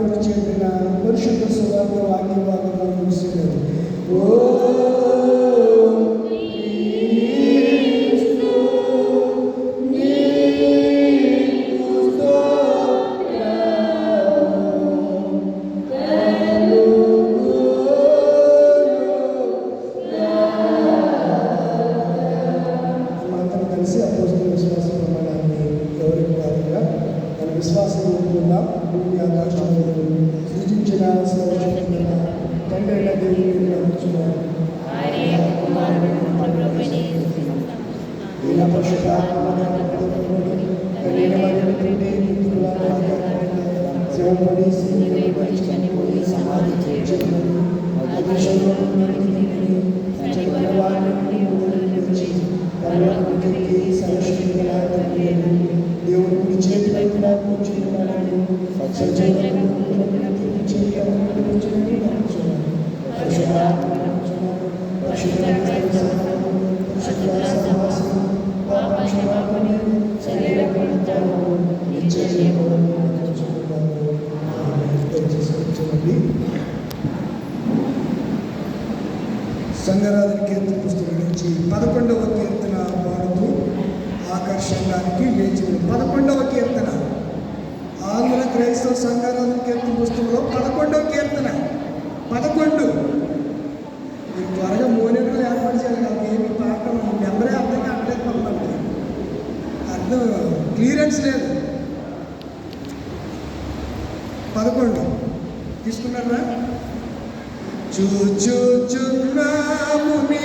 Thank you. ఉంటుందా భూమి ఆకాశంలో సృజించిన సర్వశక్తుల తండ్రి అయిన దేవుని నమ్ముచున్నాను ఇలా శివపడి చనిపోయి సమాధి చేర్చుకున్నాను సంగరాధన కీర్తన పుస్తకం నుంచి పదకొండవ కీర్తన పాడుతూ ఆకర్షణానికి లేచి పదకొండవ కీర్తన. ఆంధ్ర క్రైస్తవ సంఘారాధన కీర్తన పుస్తకంలో పదకొండవ కీర్తన. పదకొండు. మీరు త్వరగా మోనిటర్లు ఏర్పాటు చేయాలి. నాకు ఏమి పాట నెంబరే అర్థం కావట్లేదు పంపండి అర్థం క్లియరెన్స్ లేదు. పదకొండు. తీసుకున్నారా? చూచుచున్నాము నీ వైపు